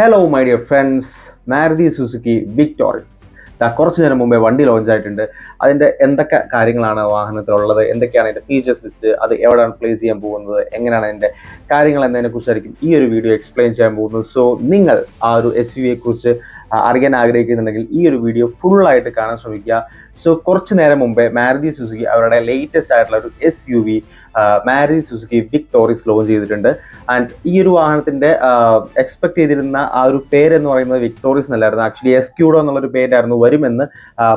Hello my dear friends Maruti Suzuki Victoris കുറച്ച് നേരം മുമ്പേ വണ്ടി ലോഞ്ച് ആയിട്ടുണ്ട്. അതിന്റെ എന്തൊക്കെ കാര്യങ്ങളാണ് വാഹനത്തിലുള്ളത്? എന്തൊക്കെയാണ് അതിന്റെ ഫീച്ചേഴ്സ് ലിസ്റ്റ് അത് എവിടെയാണ് പ്ലേസ് ചെയ്യാൻ പോകുന്നത്? എങ്ങനെയാണ് അതിന്റെ കാര്യങ്ങൾ എന്നതിനെക്കുറിച്ചായിരിക്കും ഈ ഒരു വീഡിയോ എക്സ്പ്ലെയിൻ ചെയ്യാൻ പോകുന്നത്. സോ നിങ്ങൾ ആ ഒരു എസ് യു കുറിച്ച് ആ, അറിയാൻ ആഗ്രഹിക്കുന്നുണ്ടെങ്കിൽ ഈ ഒരു വീഡിയോ ഫുള്ളായിട്ട് കാണാൻ ശ്രമിക്കുക. സോ കുറച്ച് നേരം മുമ്പേ മാരുതി സുസുക്കി അവരുടെ ലേറ്റസ്റ്റ് ആയിട്ടുള്ള ഒരു S U V Maruti Suzuki Victoris launch ചെയ്തിട്ടുണ്ട്. ആൻഡ് ഈ ഒരു വാഹനത്തിന്റെ എക്സ്പെക്ട് ചെയ്തിരുന്ന ആ ഒരു പേരെന്ന് പറയുന്നത് വിക്ടോറിസ് എന്നല്ലായിരുന്നു. ആക്ച്വലി എസ് ക്യൂഡോ എന്നുള്ളൊരു പേരായിരുന്നു വരുമെന്ന്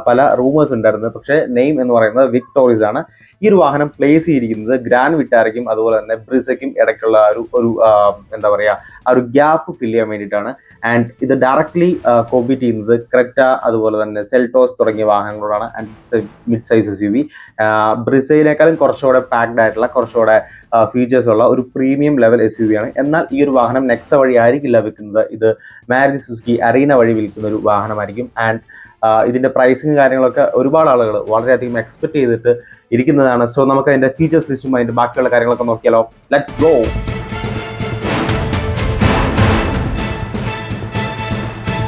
പല റൂമേഴ്സ് ഉണ്ടായിരുന്നു. പക്ഷേ നെയിം എന്ന് പറയുന്നത് വിക്ടോറിസ് ആണ്. ഈ ഒരു വാഹനം പ്ലേസ് ചെയ്തിരിക്കുന്നത് ഗ്രാൻഡ് വിറ്റാരയ്ക്കും അതുപോലെ തന്നെ ബ്രിസയ്ക്കും ഇടയ്ക്കുള്ള ഒരു ഒരു എന്താ പറയുക ആ ഒരു ഗ്യാപ്പ് ഫില്ല് ചെയ്യാൻ വേണ്ടിയിട്ടാണ്. ആൻഡ് ഇത് ഡയറക്ട്ലി കോമ്പീറ്റ് ചെയ്യുന്നത് ക്രെറ്റ അതുപോലെ തന്നെ സെൽട്ടോസ് തുടങ്ങിയ വാഹനങ്ങളോടാണ്. And mid size S U V ബ്രിസയിലേക്കാളും കുറച്ചുകൂടെ പാക്ഡ് ആയിട്ടുള്ള കുറച്ചുകൂടെ ഫീച്ചേഴ്സ് ഉള്ള ഒരു premium level S U V ആണ്. എന്നാൽ ഈ ഒരു വാഹനം നെക്സ വഴി ആയിരിക്കില്ല വിൽക്കുന്നത് ഇത് മാരുതി സുസുക്കി അറീന വഴി വിൽക്കുന്ന ഒരു വാഹനമായിരിക്കും. ആൻഡ് ഇതിന്റെ പ്രൈസിങ് കാര്യങ്ങളൊക്കെ ഒരുപാട് ആളുകൾ വളരെയധികം എക്സ്പെക്ട് ചെയ്തിട്ട് ഇരിക്കുന്നതാണ്. സോ നമുക്ക് അതിന്റെ ഫീച്ചേഴ്സ് ലിസ്റ്റും അതിന്റെ ബാക്കിയുള്ള കാര്യങ്ങളൊക്കെ നോക്കിയാലോ. ലെറ്റ്സ് ഗോ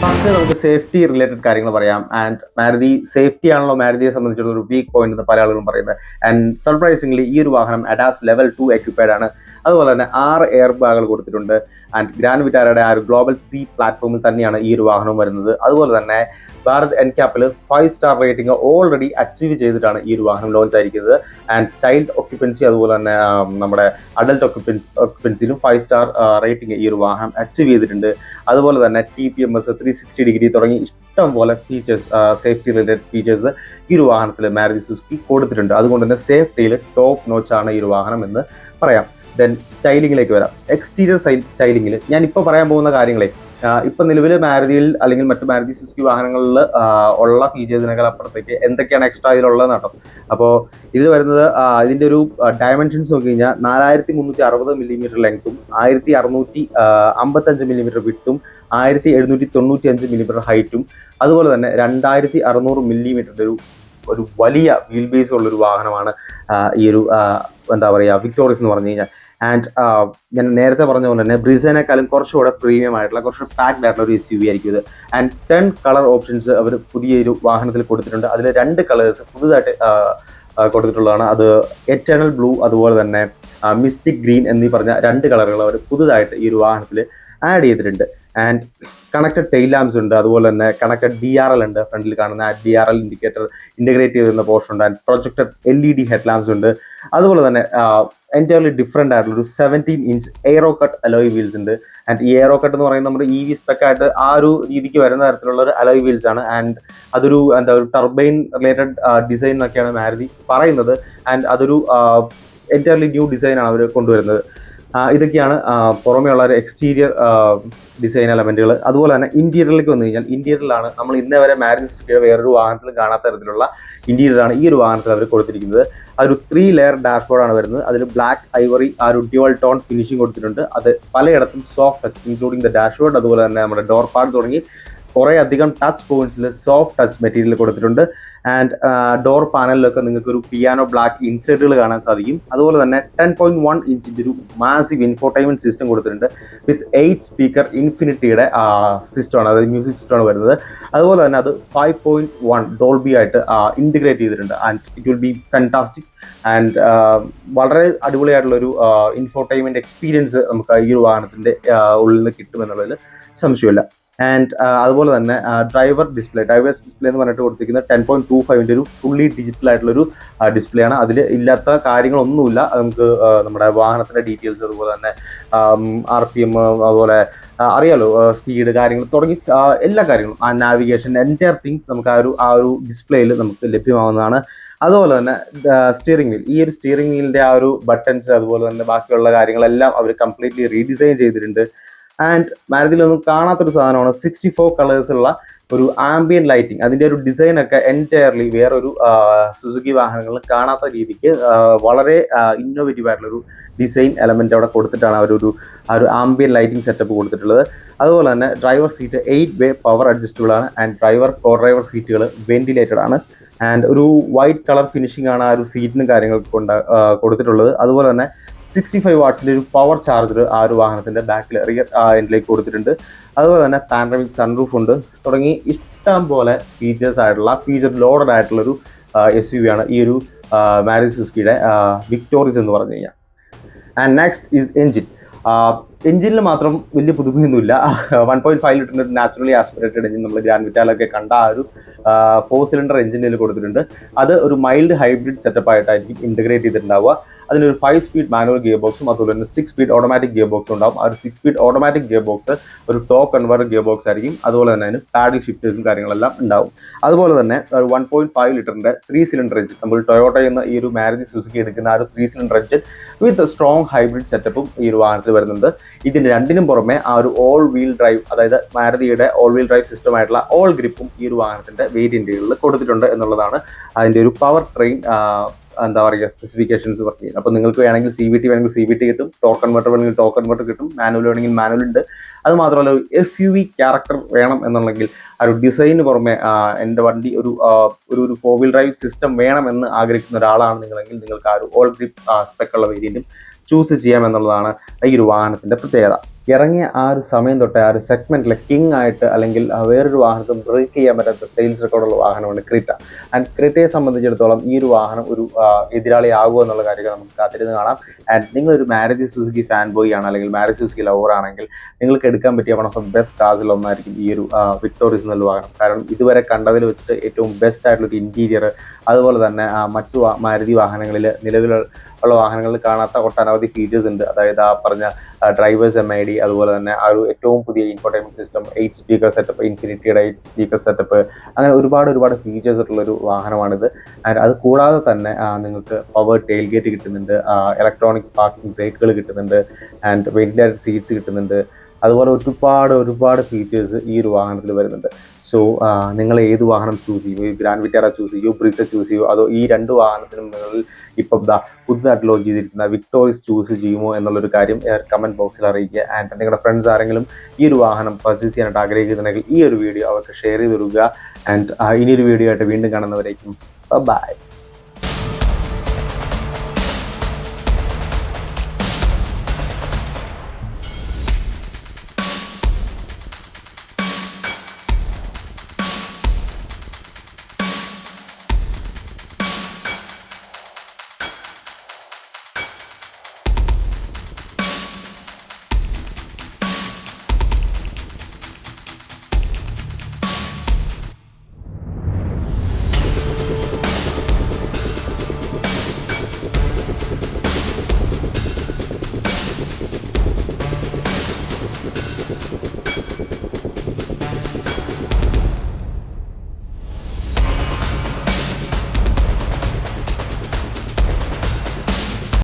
ഫസ്റ്റ് നമുക്ക് സേഫ്റ്റി റിലേറ്റഡ് കാര്യങ്ങൾ പറയാം. ആൻഡ് മാരുതി സേഫ്റ്റി ആണല്ലോ മാരുതിയെ സംബന്ധിച്ചുള്ള ഒരു വീക്ക് പോയിന്റ് എന്ന് പല ആളുകളും പറയുന്നത്. ആൻഡ് സർപ്രൈസിംഗ്ലി ഈ ഒരു വാഹനം അഡാസ് ലെവൽ ടു എക്യുപ്പൈഡ് ആണ്. അതുപോലെ തന്നെ ആറ് എയർ ബാഗുകൾ കൊടുത്തിട്ടുണ്ട്. ആൻഡ് ഗ്രാൻഡ് വിറ്റാരയുടെ ആ ഒരു ഗ്ലോബൽ സി പ്ലാറ്റ്ഫോമിൽ തന്നെയാണ് ഈ ഒരു വാഹനം വരുന്നത്. അതുപോലെ തന്നെ Bharat N ക്യാപ്പിൽ five star rating already achieve ചെയ്തിട്ടാണ് ഈ ഒരു വാഹനം ലോഞ്ച് ആയിരിക്കുന്നത്. ആൻഡ് ചൈൽഡ് ഒക്യുപ്പൻസി അതുപോലെ തന്നെ നമ്മുടെ അഡൽട്ട് ഒക്യുപ്പൻസി ഒക്യുപ്പൻസിയിലും ഫൈവ് സ്റ്റാർ റേറ്റിംഗ് ഈ ഒരു വാഹനം അച്ചീവ് ചെയ്തിട്ടുണ്ട്. അതുപോലെ തന്നെ T P M S three sixty degree തുടങ്ങി ഇഷ്ടം പോലെ ഫീച്ചേഴ്സ് സേഫ്റ്റി റിലേറ്റഡ് ഫീച്ചേഴ്സ് ഈ ഒരു വാഹനത്തിൽ മാരുതി സുസുക്കി കൊടുത്തിട്ടുണ്ട്. അതുകൊണ്ട് തന്നെ സേഫ്റ്റിയിൽ ടോപ്പ് നോച്ചാണ് ഈ ഒരു വാഹനം എന്ന് പറയാം. ദെൻ സ്റ്റൈലിങ്ങിലേക്ക് വരാം. എക്സ്റ്റീരിയർ സൈഡ് സ്റ്റൈലിങ്ങിൽ ഞാൻ ഇപ്പോൾ പറയാൻ പോകുന്ന കാര്യങ്ങളെ ഇപ്പൊ നിലവിൽ മാരുതിയിൽ അല്ലെങ്കിൽ മറ്റു മാരുതി സുസുക്കി വാഹനങ്ങളിൽ ഉള്ള ഫീച്ചേഴ്സിനേക്കാൾ അപ്പുറത്തേക്ക് എന്തൊക്കെയാണ് എക്സ്ട്രാ ഇതിലുള്ളത് കേട്ടോ അപ്പോൾ ഇതിൽ വരുന്നത് ഇതിന്റെ ഒരു ഡയമെൻഷൻസ് നോക്കി കഴിഞ്ഞാൽ നാലായിരത്തി മുന്നൂറ്റി അറുപത് മില്ലിമീറ്റർ ലെങ്ത്തും ആയിരത്തി അറുന്നൂറ്റി അമ്പത്തഞ്ച് മില്ലിമീറ്റർ വിട്ടും ആയിരത്തി എഴുന്നൂറ്റി തൊണ്ണൂറ്റി അഞ്ച് മില്ലിമീറ്റർ ഹൈറ്റും അതുപോലെ തന്നെ രണ്ടായിരത്തി അറുന്നൂറ് മില്ലിമീറ്ററിന്റെ ഒരു ഒരു വലിയ വീൽ ബേസ് ഉള്ള ഒരു വാഹനമാണ് ഈ ഒരു എന്താ പറയുക വിക്ടോറിയസ് എന്ന് പറഞ്ഞു കഴിഞ്ഞാൽ. ആൻഡ് ഞാൻ നേരത്തെ പറഞ്ഞ പോലെ തന്നെ ബ്രിസേനേക്കാളും കുറച്ചുകൂടെ പ്രീമിയം ആയിട്ടുള്ള കുറച്ച് പാക്ഡ് ആയിട്ടുള്ള ഒരു എസ് യു വി ആയിരിക്കും ഇത്. ആൻഡ് ടെൻ കളർ ഓപ്ഷൻസ് അവർ പുതിയൊരു വാഹനത്തിൽ കൊടുത്തിട്ടുണ്ട്. അതിൽ രണ്ട് കളേഴ്സ് പുതുതായിട്ട് കൊടുത്തിട്ടുള്ളതാണ്. അത് എറ്റേണൽ ബ്ലൂ അതുപോലെ തന്നെ മിസ്റ്റിക് ഗ്രീൻ എന്നീ പറഞ്ഞ രണ്ട് കളറുകൾ അവർ പുതുതായിട്ട് ഈ ഒരു വാഹനത്തിൽ ആഡ് ചെയ്തിട്ടുണ്ട്. ആൻഡ് കണക്റ്റഡ് ടെയിൽ ലാംസ് ഉണ്ട്. അതുപോലെ തന്നെ കണക്റ്റഡ് ഡി ആർ എൽ ഉണ്ട്. ഫ്രണ്ടിൽ കാണുന്ന D R L indicator integrate ചെയ്തിരുന്ന പോർഷൻ ഉണ്ട്. And projected L E D head lamps ഉണ്ട്. അതുപോലെ തന്നെ എന്റയർലി ഡിഫറെന്റ് ആയിട്ടുള്ള ഒരു seventeen inch aero cut alloy wheels ഉണ്ട്. ആൻഡ് ഈ എയറോ കട്ട് എന്ന് പറയുന്നത് നമ്മുടെ ഇ വി സ്പെക്കായിട്ട് ആ ഒരു രീതിക്ക് വരുന്ന തരത്തിലുള്ള ഒരു അലോയ് വീൽസ് ആണ്. ആൻഡ് അതൊരു എന്താ ഒരു ടർബൈൻ റിലേറ്റഡ് ഡിസൈൻ എന്നൊക്കെയാണ് മാരുതി പറയുന്നത്. ആൻഡ് അതൊരു എന്റയർലി ന്യൂ ഡിസൈനാണ് അവർ കൊണ്ടുവരുന്നത്. ഇതൊക്കെയാണ് പുറമേയുള്ള ഒരു എക്സ്റ്റീരിയർ ഡിസൈൻ എലമെന്റുകൾ അതുപോലെ തന്നെ ഇന്റീരിയറിലേക്ക് വന്നു കഴിഞ്ഞാൽ ഇന്റീരിയറിലാണ് നമ്മൾ ഇന്നേ വരെ മാരുതി സുസുക്കിയുടെ വേറൊരു വാഹനത്തിൽ കാണാത്ത തരത്തിലുള്ള ഇന്റീരിയറാണ് ഈ ഒരു വാഹനത്തിൽ അവർ കൊടുത്തിരിക്കുന്നത്. അതൊരു ത്രീ ലെയർ ഡാഷ്ബോർഡാണ് വരുന്നത്. അതിൽ ബ്ലാക്ക് ഐവറി ആ ഒരു ഡ്യുവൽ ടോൺ ഫിനിഷിംഗ് കൊടുത്തിട്ടുണ്ട്. അത് പലയിടത്തും soft touch including the dashboard അതുപോലെ തന്നെ നമ്മുടെ ഡോർ പാഡ് തുടങ്ങി കുറേ അധികം ടച്ച് പോയിന്റ്സിൽ സോഫ്റ്റ് ടച്ച് മെറ്റീരിയൽ കൊടുത്തിട്ടുണ്ട്. ആൻഡ് ഡോർ പാനലിലൊക്കെ നിങ്ങൾക്ക് ഒരു പിയാനോ ബ്ലാക്ക് ഇൻസേർട്ടുകൾ കാണാൻ സാധിക്കും. അതുപോലെ തന്നെ ടെൻ പോയിന്റ് വൺ ഇഞ്ചിന്റെ ഒരു മാസീവ് ഇൻഫോർടൈൻമെന്റ് സിസ്റ്റം കൊടുത്തിട്ടുണ്ട് വിത്ത് എയ്റ്റ് സ്പീക്കർ ഇൻഫിനിറ്റിയുടെ സിസ്റ്റമാണ് അതായത് മ്യൂസിക് സിസ്റ്റമാണ് വരുന്നത്. അതുപോലെ തന്നെ അത് ഫൈവ് പോയിന്റ് വൺ ഡോൾബി ആയിട്ട് ഇന്റിഗ്രേറ്റ് ചെയ്തിട്ടുണ്ട്. And it will be fantastic and വളരെ അടിപൊളിയായിട്ടുള്ളൊരു ഇൻഫോർടൈൻമെന്റ് എക്സ്പീരിയൻസ് നമുക്ക് ഈ ഒരു വാഹനത്തിന്റെ ഉള്ളിൽ നിന്ന് കിട്ടുമെന്നുള്ളതിൽ സംശയമില്ല. ആൻഡ് അതുപോലെ തന്നെ ഡ്രൈവർ ഡിസ്പ്ലേ ഡ്രൈവേഴ്സ് ഡിസ്പ്ലേ എന്ന് പറഞ്ഞിട്ട് കൊടുത്തിരിക്കുന്നത് ടെൻ പോയിന്റ് ടു ഫൈവിന്റെ ഒരു ഫുള്ളി ഡിജിറ്റൽ ആയിട്ടുള്ളൊരു ഡിസ്പ്ലേ ആണ്. അതിൽ ഇല്ലാത്ത കാര്യങ്ങളൊന്നുമില്ല. നമുക്ക് നമ്മുടെ വാഹനത്തിന്റെ ഡീറ്റെയിൽസ് അതുപോലെ തന്നെ ആർ പി എം അതുപോലെ അറിയാലോ സ്പീഡ് കാര്യങ്ങൾ തുടങ്ങി എല്ലാ കാര്യങ്ങളും. ആ നാവിഗേഷൻ എന്റയർ തിങ്സ് നമുക്ക് ആ ഒരു ആ ഒരു ഡിസ്പ്ലേയിൽ നമുക്ക് ലഭ്യമാവുന്നതാണ്. അതുപോലെ തന്നെ സ്റ്റിയറിംഗ് വീൽ ഈ ഒരു സ്റ്റിയറിംഗ് വീലിന്റെ ആ ഒരു ബട്ടൺസ് അതുപോലെ തന്നെ ബാക്കിയുള്ള കാര്യങ്ങളെല്ലാം അവർ കംപ്ലീറ്റ്ലി റീഡിസൈൻ ചെയ്തിട്ടുണ്ട്. ആൻഡ് മാരുതിയിലൊന്നും കാണാത്തൊരു സാധനമാണ് സിക്സ്റ്റി ഫോർ കളേഴ്സുള്ള ഒരു ആംബിയൻ ലൈറ്റിംഗ് അതിന്റെ ഒരു ഡിസൈൻ ഒക്കെ എന്റയർലി വേറൊരു സുസുക്കി വാഹനങ്ങളിൽ കാണാത്ത രീതിക്ക് വളരെ ഇന്നോവേറ്റീവ് ആയിട്ടുള്ള ഒരു ഡിസൈൻ എലമെന്റ് അവിടെ കൊടുത്തിട്ടാണ് അവരൊരു ആ ഒരു ആംബിയൻ ലൈറ്റിംഗ് സെറ്റപ്പ് കൊടുത്തിട്ടുള്ളത്. അതുപോലെ തന്നെ driver seat eight way power adjustable ആണ് ആൻഡ് ഡ്രൈവർ കോ ഡ്രൈവർ സീറ്റുകൾ വെന്റിലേറ്റഡ് ആണ്. ആൻഡ് ഒരു വൈറ്റ് കളർ ഫിനിഷിംഗ് ആണ് ആ ഒരു സീറ്റിനും കാര്യങ്ങൾക്ക് കൊണ്ട് കൊടുത്തിട്ടുള്ളത്. അതുപോലെ തന്നെ സിക്സ്റ്റി ഫൈവ് വാട്ട്സിന്റെ ഒരു പവർ ചാർജർ ആ ഒരു വാഹനത്തിന്റെ ബാക്കിൽ റിയർ എൻഡിലേക്ക് കൊടുത്തിട്ടുണ്ട്. അതുപോലെ തന്നെ പാൻഡമിക് സൺറൂഫ് ഉണ്ട്. തുടങ്ങി ഇഷ്ടം പോലെ ഫീച്ചേഴ്സ് ആയിട്ടുള്ള ഫീച്ചർ ലോഡഡ് ആയിട്ടുള്ള ഒരു എസ് യു വി ആണ് ഈ ഒരു മാരുതി സുസ്കിയുടെ വിക്ടോറിയസ് എന്ന് പറഞ്ഞു കഴിഞ്ഞാൽ. ആൻഡ് നെക്സ്റ്റ് ഈസ് എൻജിൻ എഞ്ചിനിൽ മാത്രം വലിയ പുതുമയൊന്നുമില്ല. വൺ പോയിന്റ് ഫൈവ് ലിറ്ററിന്റെ നാച്ചുറലി ആസ്പിറേറ്റഡ് എഞ്ചിൻ നമ്മൾ ഗ്രാൻഡ് വിറ്റാലൊക്കെ കണ്ട ആ ഒരു ഫോർ സിലിണ്ടർ എഞ്ചിനിൽ കൊടുത്തിട്ടുണ്ട്. അത് ഒരു മൈൽഡ് ഹൈബ്രിഡ് സെറ്റപ്പ് ആയിട്ടായിരിക്കും ഇന്റഗ്രേറ്റ് ചെയ്തിട്ടുണ്ടാവുക. അതിനൊരു ഫൈവ് സ്പീഡ് മാനുവൽ ഗിയർ ബോക്സും അതുപോലെ തന്നെ സിക്സ് സ്പീഡ് ഓട്ടോമാറ്റിക് ഗിയർ ബോക്സും ഉണ്ടാവും. ആ ഒരു six speed automatic gear box ഒരു ടോപ്പ് കൺവേർട്ടർ ഗിയർ ബോക്സ് ആയിരിക്കും. അതുപോലെ തന്നെ അതിന് പാഡിൽ ഷിഫ്റ്റേഴ്സും കാര്യങ്ങളെല്ലാം ഉണ്ടാവും. അതുപോലെ തന്നെ ഒരു വൺ പോയിന്റ് ഫൈവ് ലിറ്ററിന്റെ ത്രീ സിലിണ്ടർ എഞ്ചിൻ നമ്മൾ ടൊയോട്ട എന്ന ഈ ഒരു മാരുതി സുസുക്കി എടുക്കുന്ന ആ ഒരു three cylinder engine with strong hybrid സെറ്റപ്പും ഈ ഒരു വാഹനത്തിൽ വരുന്നുണ്ട്. ഇതിന് രണ്ടിനും പുറമെ ആ ഒരു ഓൾ വീൽ ഡ്രൈവ് അതായത് മാരുതിയുടെ ഓൾ വീൽ ഡ്രൈവ് സിസ്റ്റം ആയിട്ടുള്ള ഓൾ ഗ്രിപ്പും ഈ ഒരു വാഹനത്തിന്റെ വേരിയന്റുകളിൽ കൊടുത്തിട്ടുണ്ട് എന്നുള്ളതാണ്. അതിന്റെ ഒരു പവർ ട്രെയിൻ എന്താ പറയുക സ്പെസിഫിക്കേഷൻസ് വർക്ക് ചെയ്യുന്നത്. അപ്പോൾ നിങ്ങൾക്ക് വേണമെങ്കിൽ സി വി ടി വേണമെങ്കിൽ സി വി ടി കിട്ടും ടോക്കൺ കൺവെർട്ടർ വേണമെങ്കിൽ ടോക്കൺ കൺവെർട്ടർ കിട്ടും മാനുവൽ വേണമെങ്കിൽ മാനുവൽ ഉണ്ട്. അത് മാത്രമല്ല ഒരു എസ് യു വി ക്യാരക്ടർ വേണം എന്നുണ്ടെങ്കിൽ ആ ഒരു ഡിസൈന് പുറമെ എന്റെ വണ്ടി ഒരു ഒരു ഒരു ഫോർ വീൽ ഡ്രൈവ് സിസ്റ്റം വേണമെന്ന് ആഗ്രഹിക്കുന്ന ഒരാളാണ് നിങ്ങളെങ്കിൽ നിങ്ങൾക്ക് ആ ഒരു ഓൾ ഗ്രിപ്പ് സ്പെക്കുള്ള വേരിയന്റും ചൂസ് ചെയ്യാം എന്നുള്ളതാണ് ഈ ഒരു വാഹനത്തിന്റെ പ്രത്യേകത. ഇറങ്ങിയ ആ ഒരു സമയം തൊട്ടേ ആ ഒരു സെഗ്മെന്റിലെ കിങ് ആയിട്ട് അല്ലെങ്കിൽ വേറൊരു വാഹനത്തിൽ ബ്രേക്ക് ചെയ്യാൻ പറ്റാത്ത സെയിൽസ് റെക്കോർഡുള്ള വാഹനമാണ് ക്രിറ്റ. ആൻഡ് ക്രിറ്റയെ സംബന്ധിച്ചിടത്തോളം ഈ ഒരു വാഹനം ഒരു എതിരാളി ആകുമോ എന്നുള്ള കാര്യം നമുക്ക് കാത്തിരുന്ന് കാണാം. ആൻഡ് നിങ്ങളൊരു മാരുതി സുസുക്കി ഫാൻ ബോയ് ആണ് അല്ലെങ്കിൽ മാരേജ് സുസുക്കി ലവർ ആണെങ്കിൽ നിങ്ങൾക്ക് എടുക്കാൻ പറ്റിയ വൺ ഓഫ് ദ ബെസ്റ്റ് കാർസിൽ ഒന്നായിരിക്കും ഈ ഒരു വിക്ടോറിയസ് എന്നുള്ള വാഹനം. കാരണം ഇതുവരെ കണ്ടതിൽ വെച്ചിട്ട് ഏറ്റവും ബെസ്റ്റ് ആയിട്ടുള്ള ഒരു ഇന്റീരിയർ അതുപോലെ തന്നെ മറ്റു മാരുതി വാഹനങ്ങളിൽ നിലവിലുള്ള ഉള്ള വാഹനങ്ങളിൽ കാണാത്ത ഒട്ടനവധി ഫീച്ചേഴ്സ് ഉണ്ട്. അതായത് ആ പറഞ്ഞ ഡ്രൈവേഴ്സ് എം ഐ ഡി അതുപോലെ തന്നെ ആ ഒരു ഏറ്റവും പുതിയ infotainment system eight speaker setup ഇൻഫിനിറ്റിയുടെ eight speaker setup അങ്ങനെ ഒരുപാട് ഒരുപാട് ഫീച്ചേഴ്സ് ഉള്ള ഒരു വാഹനമാണിത്. ആൻഡ് അത് കൂടാതെ തന്നെ നിങ്ങൾക്ക് പവർ ടെയിൽ ഗേറ്റ് കിട്ടുന്നുണ്ട് ഇലക്ട്രോണിക് പാർക്കിംഗ് ബ്രേക്കുകൾ കിട്ടുന്നുണ്ട് ആൻഡ് വെന്റിലേറ്റഡ് സീറ്റ്സ് കിട്ടുന്നുണ്ട്. അതുപോലെ ഒരുപാട് ഒരുപാട് ഫീച്ചേഴ്സ് ഈ ഒരു വാഹനത്തിൽ വരുന്നുണ്ട്. സോ നിങ്ങൾ ഏത് വാഹനം ചൂസ് ചെയ്യും? ഈ ഗ്രാൻഡ് വിറ്റാറ ചൂസ് ചെയ്യൂ? ബ്രിറ്റ ചൂസ് ചെയ്യൂ? അതോ ഈ രണ്ട് വാഹനത്തിനും നിങ്ങൾ ഇപ്പം ദാ പുതുതായിട്ട് ലോഞ്ച് ചെയ്തിരിക്കുന്ന വിക്ടോറിയസ് ചൂസ് ചെയ്യുമോ എന്നുള്ളൊരു കാര്യം കമന്റ് ബോക്സിൽ അറിയിക്കുക. ആൻഡ് നിങ്ങളുടെ ഫ്രണ്ട്സ് ആരെങ്കിലും ഈ ഒരു വാഹനം പർച്ചേസ് ചെയ്യാനായിട്ട് ആഗ്രഹിക്കുന്നുണ്ടെങ്കിൽ ഈ ഒരു വീഡിയോ അവർക്ക് ഷെയർ ചെയ്ത് കൊടുക്കുക. ആൻഡ് ഇനിയൊരു വീഡിയോ ആയിട്ട് വീണ്ടും കാണുന്നവരേക്കും. ബൈ